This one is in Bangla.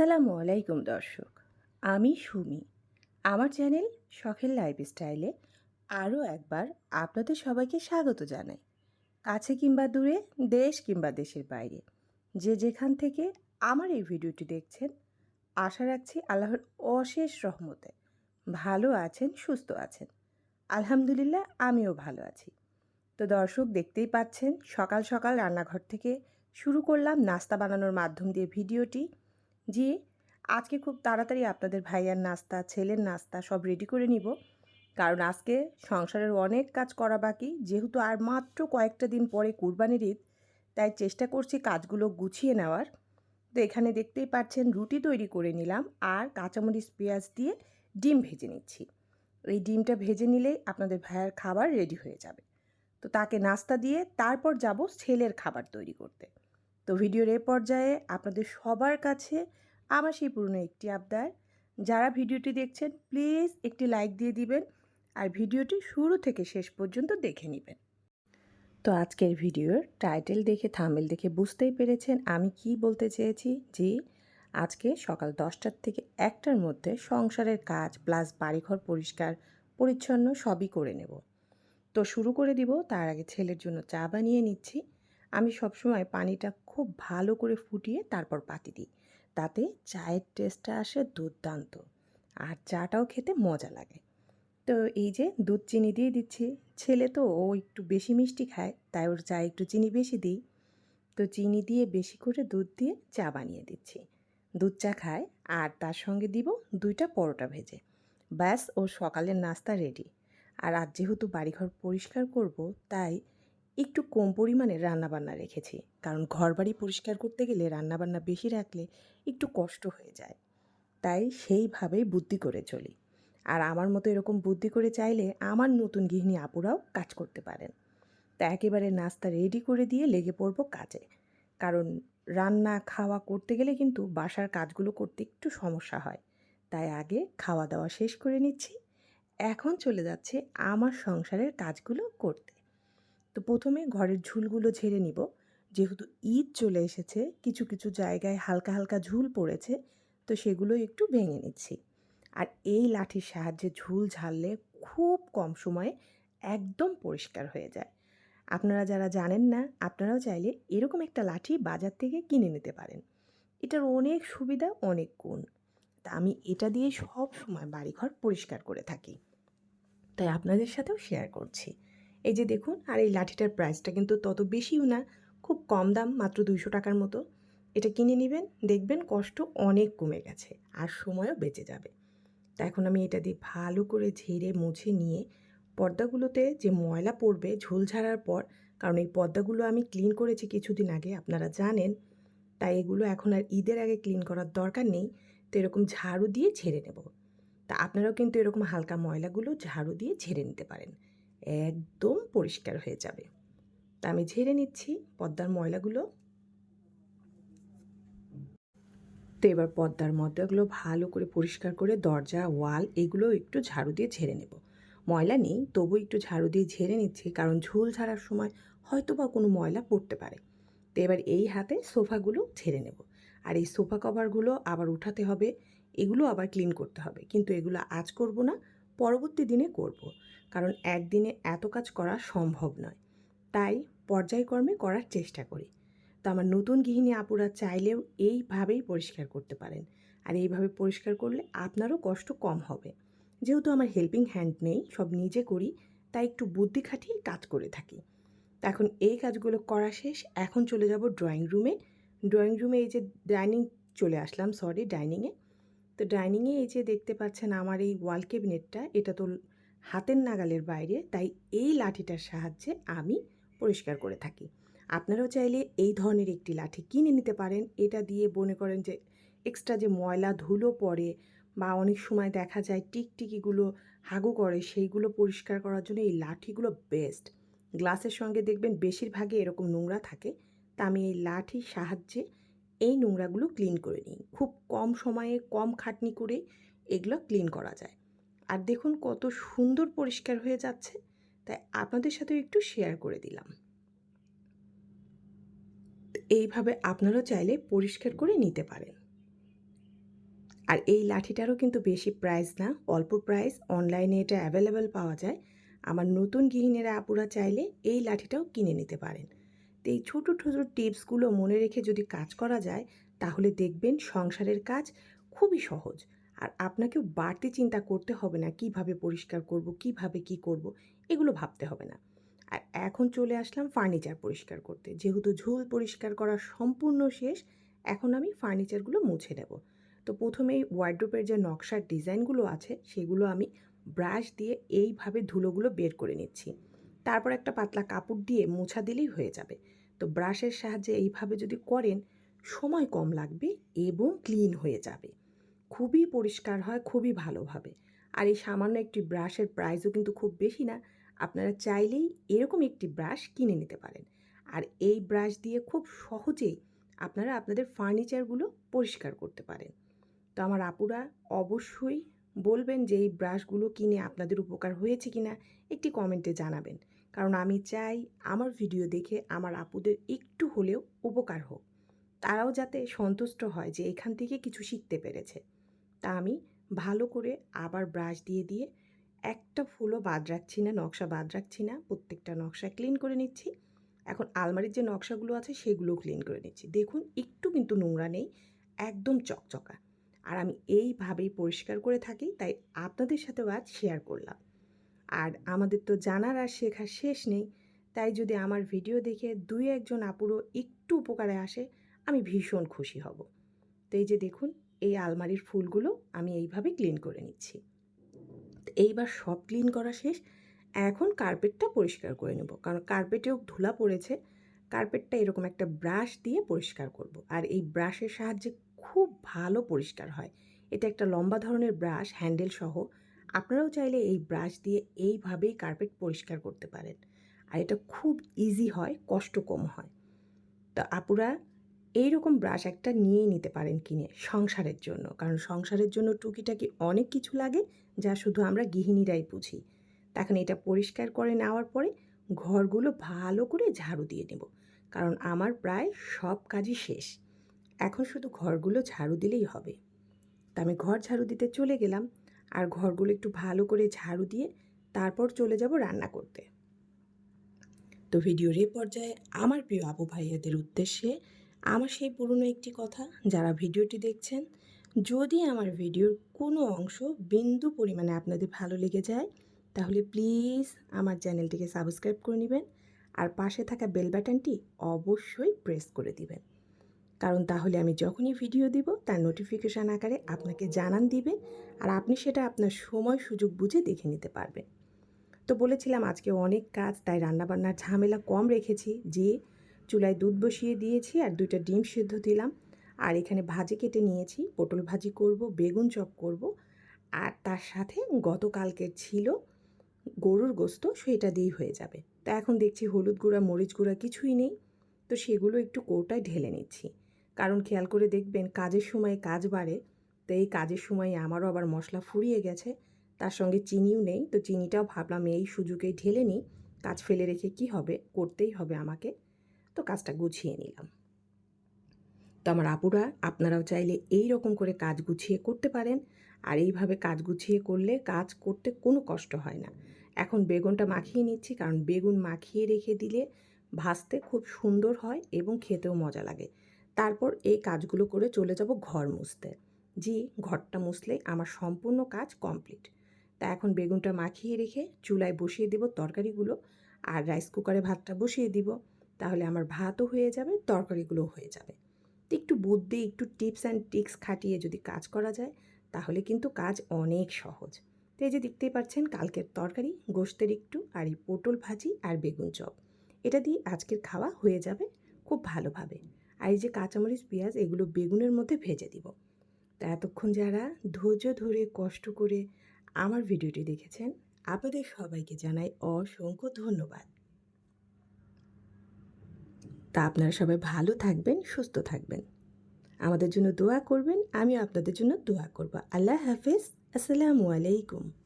আসসালামু আলাইকুম, দর্শক। আমি সুমি। আমার চ্যানেল শখের লাইফস্টাইলে আরও একবার আপনাদের সবাইকে স্বাগত জানাই। কাছে কিংবা দূরে, দেশ কিংবা দেশের বাইরে। যে যেখান থেকে আমার এই ভিডিওটি দেখছেন, আশা রাখছি আল্লাহর অশেষ রহমতে ভালো আছেন, সুস্থ আছেন। আলহামদুলিল্লাহ, আমিও ভালো আছি। তো দর্শক, দেখতেই পাচ্ছেন, সকাল সকাল রান্নাঘর থেকে শুরু করলাম নাস্তা বানানোর মাধ্যম দিয়ে ভিডিওটি। যে আজকে খুব তাড়াতাড়ি আপনাদের ভাইয়ার নাস্তা, ছেলের নাস্তা সব রেডি করে নিব। কারণ আজকে সংসারের অনেক কাজ করা বাকি, যেহেতু আর মাত্র কয়েকটা দিন পরে কুরবানির ঈদ, তাই চেষ্টা করছি কাজগুলো গুছিয়ে নেওয়ার। তো এখানে দেখতেই পাচ্ছেন রুটি তৈরি করে নিলাম আর কাঁচামরিচ পেঁয়াজ দিয়ে ডিম ভেজে নিচ্ছি। এই ডিমটা ভেজে নিলেই আপনাদের ভাইয়ার খাবার রেডি হয়ে যাবে। তো তাকে নাস্তা দিয়ে তারপর যাব ছেলের খাবার তৈরি করতে। তো ভিডিওর এ পর্যায়ে আপনাদের সবার কাছে আমার সেই পুরনো একটি আবদার। যারা ভিডিওটি দেখছেন, প্লিজ একটি লাইক দিয়ে দিবেন আর ভিডিওটি শুরু থেকে শেষ পর্যন্ত দেখে নেবেন। তো আজকের ভিডিওর টাইটেল দেখে থামেল দেখে বুঝতেই পেরেছেন আমি কি বলতে চেয়েছি যে, আজকে সকাল দশটার থেকে একটার মধ্যে সংসারের কাজ প্লাস বাড়িঘর পরিষ্কার পরিচ্ছন্ন সবই করে নেব। তো শুরু করে দিব, তার আগে ছেলের জন্য চা বানিয়ে নিচ্ছি। আমি সবসময় পানিটা খুব ভালো করে ফুটিয়ে তারপর পাতি দিই। তাতে চায়ের টেস্টটা আসে দুর্দান্ত আর চাটাও খেতে মজা লাগে। তো এই যে দুধ চিনি দিয়ে দিচ্ছি, ছেলে তো ও একটু বেশি মিষ্টি খায়, তাই ওর চায়ে একটু চিনি বেশি দিই। তো চিনি দিয়ে বেশি করে দুধ দিয়ে চা বানিয়ে দিচ্ছি। দুধ চা খায় আর তার সঙ্গে দিব দুইটা পরোটা ভেজে। ব্যাস ও সকালের নাস্তা রেডি। আর আজ যেহেতু বাড়িঘর পরিষ্কার করব, তাই একটু কম পরিমাণে রান্নাবান্না রেখেছি। কারণ ঘর বাড়ি পরিষ্কার করতে গেলে রান্নাবান্না বেশি রাখলে একটু কষ্ট হয়ে যায়। তাই সেইভাবেই বুদ্ধি করে চলি। আর আমার মতো এরকম বুদ্ধি করে চাইলে আমার নতুন গৃহিণী আপুরাও কাজ করতে পারেন। তা একেবারে নাস্তা রেডি করে দিয়ে লেগে পড়ব কাজে। কারণ রান্না, খাওয়া করতে গেলে কিন্তু বাসার কাজগুলো করতে একটু সমস্যা হয়। তাই আগে খাওয়া দাওয়া শেষ করে নিচ্ছি। এখন চলে যাচ্ছে আমার সংসারের কাজগুলো করতে। তো প্রথমে ঘরের ঝুলগুলো ঝেড়ে নিব। যেহেতু ঈদ চলে এসেছে, কিছু কিছু জায়গায় হালকা হালকা ঝুল পড়েছে, তো সেগুলো একটু ভেঙে নিচ্ছি। আর এই লাঠির সাহায্যে ঝুল ঝাড়লে খুব কম সময়ে একদম পরিষ্কার হয়ে যায়। আপনারা যারা জানেন না, আপনারাও চাইলে এরকম একটা লাঠি বাজার থেকে কিনে নিতে পারেন। এটার অনেক সুবিধা, অনেক গুণ। তা আমি এটা দিয়ে সব সময় বাড়িঘর পরিষ্কার করে থাকি। তাই আপনাদের সাথেও শেয়ার করছি। এই যে দেখুন, আর এই লাঠিটার প্রাইসটা কিন্তু তত বেশিও না, খুব কম দাম, মাত্র দুইশো টাকার মতো। এটা কিনে নেবেন, দেখবেন কষ্ট অনেক কমে গেছে, আর সময়ও বেঁচে যাবে। তা এখন আমি এটা দিয়ে ভালো করে ঝেড়ে মুছে নিয়ে পর্দাগুলোতে যে ময়লা পড়বে, ঝোল ঝাড়ার পর, কারণ এই পর্দাগুলো আমি ক্লিন করেছি কিছুদিন আগে, আপনারা জানেন, তাই এগুলো এখন আর ঈদের আগে ক্লিন করার দরকার নেই, তো এরকম ঝাড়ু দিয়ে ঝেড়ে নেব। তা আপনারাও কিন্তু এরকম হালকা ময়লাগুলো ঝাড়ু দিয়ে ঝেড়ে নিতে পারেন। একদম পরিষ্কার হয়ে যাবে। তা আমি ঝেড়ে নিচ্ছি পদ্মার ময়লাগুলো। তো এবার পদ্মার ময়লাগুলো ভালো করে পরিষ্কার করে দরজা, ওয়াল এগুলো একটু ঝাড়ু দিয়ে ঝেড়ে নেব। ময়লা নেই তবু একটু ঝাড়ু দিয়ে ঝেড়ে নিচ্ছি কারণ ঝোল ঝাড়ার সময় হয়তো বা কোনো ময়লা পড়তে পারে। তো এবার এই হাতে সোফাগুলো ঝেড়ে নেব। আর এই সোফা কভারগুলো আবার উঠাতে হবে, এগুলো আবার ক্লিন করতে হবে। কিন্তু এগুলো আজ করব না, পরবর্তী দিনে করব। কারণ একদিনে এত কাজ করা সম্ভব নয়। তাই পর্যায়ক্রমে করার চেষ্টা করি। তো আমার নতুন গৃহিণী আপুরা চাইলেও এইভাবেই পরিষ্কার করতে পারেন। আর এইভাবে পরিষ্কার করলে আপনারও কষ্ট কম হবে। যেহেতু আমার হেল্পিং হ্যান্ড নেই, সব নিজে করি, তাই একটু বুদ্ধি খাটিয়ে কাজ করে থাকি। এখন এই কাজগুলো করা শেষ। এখন চলে যাব ড্রয়িং রুমে ড্রয়িং রুমে এই যে ডাইনিং চলে আসলাম সরি ডাইনিংয়ে তো ডাইনিংয়ে এই যে দেখতে পাচ্ছেন আমার এই ওয়াল ক্যাবিনেটটা এটা তো হাতের নাগালের বাইরে, তাই এই লাঠিটার সাহায্যে আমি পরিষ্কার করে থাকি। আপনারাও চাইলে এই ধরনের একটি লাঠি কিনে নিতে পারেন। এটা দিয়ে মনে করেন যে এক্সট্রা যে ময়লা ধুলো পড়ে বা অনেক সময় দেখা যায় টিকটিকিগুলো হাগু করে, সেইগুলো পরিষ্কার করার জন্য এই লাঠিগুলো বেস্ট গ্লাসের সঙ্গে দেখবেন বেশিরভাগই এরকম নোংরা থাকে, তা আমি এই লাঠির সাহায্যে এই নোংরাগুলো ক্লিন করে নিই। খুব কম সময়ে, কম খাটনি করে এগুলো ক্লিন করা যায়। আর দেখুন কত সুন্দর পরিষ্কার হয়ে যাচ্ছে, তাই আপনাদের সাথেও একটু শেয়ার করে দিলাম। এইভাবে আপনারাও চাইলে পরিষ্কার করে নিতে পারেন। আর এই লাঠিটারও কিন্তু বেশি প্রাইস না, অল্প প্রাইস অনলাইনে এটা অ্যাভেলেবেল পাওয়া যায়। আমার নতুন গৃহিণীরা আপুরা চাইলে এই লাঠিটাও কিনে নিতে পারেন। তো এই ছোটো ছোটো টিপসগুলো মনে রেখে যদি কাজ করা যায়, তাহলে দেখবেন সংসারের কাজ খুবই সহজ। আর আপনাকেও বাড়তি চিন্তা করতে হবে না কীভাবে পরিষ্কার করব, কীভাবে কি করব, এগুলো ভাবতে হবে না। আর এখন চলে আসলাম ফার্নিচার পরিষ্কার করতে। যেহেতু ঝুল পরিষ্কার করা সম্পূর্ণ শেষ, এখন আমি ফার্নিচারগুলো মুছে নেব। তো প্রথমেই ওয়ার্ড্রোপের যে নকশার ডিজাইনগুলো আছে, সেগুলো আমি ব্রাশ দিয়ে এইভাবে ধুলোগুলো বের করে নিচ্ছি। তারপর একটা পাতলা কাপড় দিয়ে মোছা দিলেই হয়ে যাবে। তো ব্রাশের সাহায্যে এইভাবে যদি করেন, সময় কম লাগবে এবং ক্লিন হয়ে যাবে। খুবই পরিষ্কার হয়, খুবই ভালোভাবে। আর এই সামান্য একটি ব্রাশের প্রাইসও কিন্তু খুব বেশি না, আপনারা চাইলেই এরকম একটি ব্রাশ কিনে নিতে পারেন। আর এই ব্রাশ দিয়ে খুব সহজেই আপনারা আপনাদের ফার্নিচারগুলো পরিষ্কার করতে পারেন। তো আমার আপুরা অবশ্যই বলবেন যে, এই ব্রাশগুলো কিনে আপনাদের উপকার হয়েছে কিনা? একটি কমেন্টে জানাবেন। কারণ আমি চাই আমার ভিডিও দেখে আমার আপুদের একটু হলেও উপকার হোক। তারাও যাতে সন্তুষ্ট হয় যে, এখান থেকে কিছু শিখতে পেরেছে। তা আমি ভালো করে আবার ব্রাশ দিয়ে দিয়ে একটা ফুলও বাদ রাখছি না, নকশা বাদ রাখছি না, প্রত্যেকটা নকশা ক্লিন করে নিচ্ছি। এখন আলমারির যে নকশাগুলো আছে সেগুলো ক্লিন করে নিচ্ছি। দেখুন, একটু কিন্তু নোংরা নেই, একদম চকচকা। আর আমি এইভাবেই পরিষ্কার করে থাকি, তাই আপনাদের সাথেও আজ শেয়ার করলাম। আর আমাদের তো জানার আর শেখার শেষ নেই, তাই যদি আমার ভিডিও দেখে দুই একজন আপুরও একটু উপকারে আসে, আমি ভীষণ খুশি হব। তো এই যে দেখুন এই আলমারির ফুলগুলো আমি এইভাবে ক্লিন করে নিচ্ছি। এইবার সব ক্লিন করা শেষ। এখন কার্পেটটা পরিষ্কার করে নেব। কারণ কার্পেটেও ধুলা পড়েছে। কার্পেটটা এরকম একটা ব্রাশ দিয়ে পরিষ্কার করব। আর এই ব্রাশের সাহায্যে খুব ভালো পরিষ্কার হয়। এটা একটা লম্বা ধরনের ব্রাশ, হ্যান্ডেল সহ। আপনারাও চাইলে এই ব্রাশ দিয়ে এইভাবেই কার্পেট পরিষ্কার করতে পারেন। আর এটা খুব ইজি হয়, কষ্ট কম হয়। তো আপুরা এইরকম ব্রাশ একটা নিয়েই নিতে পারেন কিনে সংসারের জন্য। কারণ সংসারের জন্য টুকিটাকি অনেক কিছু লাগে যা শুধু আমরা গৃহিণীরাই বুঝি। তখন এটা পরিষ্কার করে নেওয়ার পরে ঘরগুলো ভালো করে ঝাড়ু দিয়ে নেব। কারণ আমার প্রায় সব কাজই শেষ। এখন শুধু ঘরগুলো ঝাড়ু দিলেই হবে। তা আমি ঘর ঝাড়ু দিতে চলে গেলাম আর ঘরগুলো একটু ভালো করে ঝাড়ু দিয়ে তারপর চলে যাব রান্না করতে। তো ভিডিওর এ পর্যায়ে আমার প্রিয় আপু ভাইয়াদের উদ্দেশ্যে আমার সেই পুরনো একটি কথা যারা ভিডিওটি দেখছেন, যদি আমার ভিডিওর কোনো অংশ বিন্দু পরিমাণে আপনাদের ভালো লেগে যায়, তাহলে প্লিজ আমার চ্যানেলটিকে সাবস্ক্রাইব করে নেবেন আর পাশে থাকা বেল বাটনটি অবশ্যই প্রেস করে দিবেন। কারণ তাহলে আমি যখনই ভিডিও দিব, তার নোটিফিকেশান আকারে আপনাকে জানান দিবে আর আপনি সেটা আপনার সময়, সুযোগ বুঝে দেখে নিতে পারবেন। তো বলেছিলাম আজকে অনেক কাজ, তাই রান্নাবান্নার ঝামেলা কম রেখেছি যে চুলায় দুধ বসিয়ে দিয়েছি আর দুইটা ডিম সিদ্ধ দিলাম। আর এখানে ভাজি কেটে নিয়েছি, পটল ভাজি করব, বেগুন চপ করব। আর তার সাথে গতকালকের ছিল গরুর গোস্ত, সেটা দিয়েই হয়ে যাবে। তা এখন দেখছি হলুদ গুঁড়া, মরিচ গুঁড়া কিছুই নেই। তো সেগুলো একটু কৌটায় ঢেলে নিচ্ছি। কারণ খেয়াল করে দেখবেন কাজের সময় কাজ বাড়ে। তো এই কাজের সময় আমারও আবার মশলা ফুরিয়ে গেছে। তার সঙ্গে চিনিও নেই। তো চিনিটাও ভাবলাম এই সুযোগে ঢেলে নিই। কাজ ফেলে রেখে কি হবে? করতেই হবে আমাকে। তো কাজটা গুছিয়ে নিলাম। তো আমার আপুরা, আপনারাও চাইলে এই রকম করে কাজ গুছিয়ে করতে পারেন। আর এইভাবে কাজ গুছিয়ে করলে কাজ করতে কোনো কষ্ট হয় না। এখন বেগুনটা মাখিয়ে নিচ্ছি কারণ বেগুন মাখিয়ে রেখে দিলে ভাজতে খুব সুন্দর হয় এবং খেতেও মজা লাগে। তারপর এই কাজগুলো করে চলে যাব ঘর মুছতে। জি, ঘরটা মুছলে আমার সম্পূর্ণ কাজ কমপ্লিট। তা এখন বেগুনটা মাখিয়ে রেখে চুলায় বসিয়ে দেব তরকারিগুলো আর রাইস কুকারে ভাতটা বসিয়ে দিব। তাহলে আমার ভাতও হয়ে যাবে, তরকারিগুলোও হয়ে যাবে। তো একটু বুদ্ধি, একটু টিপস অ্যান্ড টিক্স খাটিয়ে যদি কাজ করা যায়, তাহলে কিন্তু কাজ অনেক সহজ। তো এই যে দেখতেই পাচ্ছেন, কালকের তরকারি গোস্তের একটু, আর এই পটল ভাজি আর বেগুন চপ। এটা দিয়ে আজকের খাওয়া হয়ে যাবে খুব ভালোভাবে। আর এই যে কাঁচামরিচ, পেঁয়াজ, এগুলো বেগুনের মধ্যে ভেজে দিব। তা এতক্ষণ যারা ধৈর্য ধরে, কষ্ট করে আমার ভিডিওটি দেখেছেন, আপনাদের সবাইকে জানাই অসংখ্য ধন্যবাদ। তা আপনারা সবাই ভালো থাকবেন, সুস্থ থাকবেন। আমাদের জন্য দোয়া করবেন, আমিও আপনাদের জন্য দোয়া করব। আল্লাহ হাফিজ, আসসালামু আলাইকুম।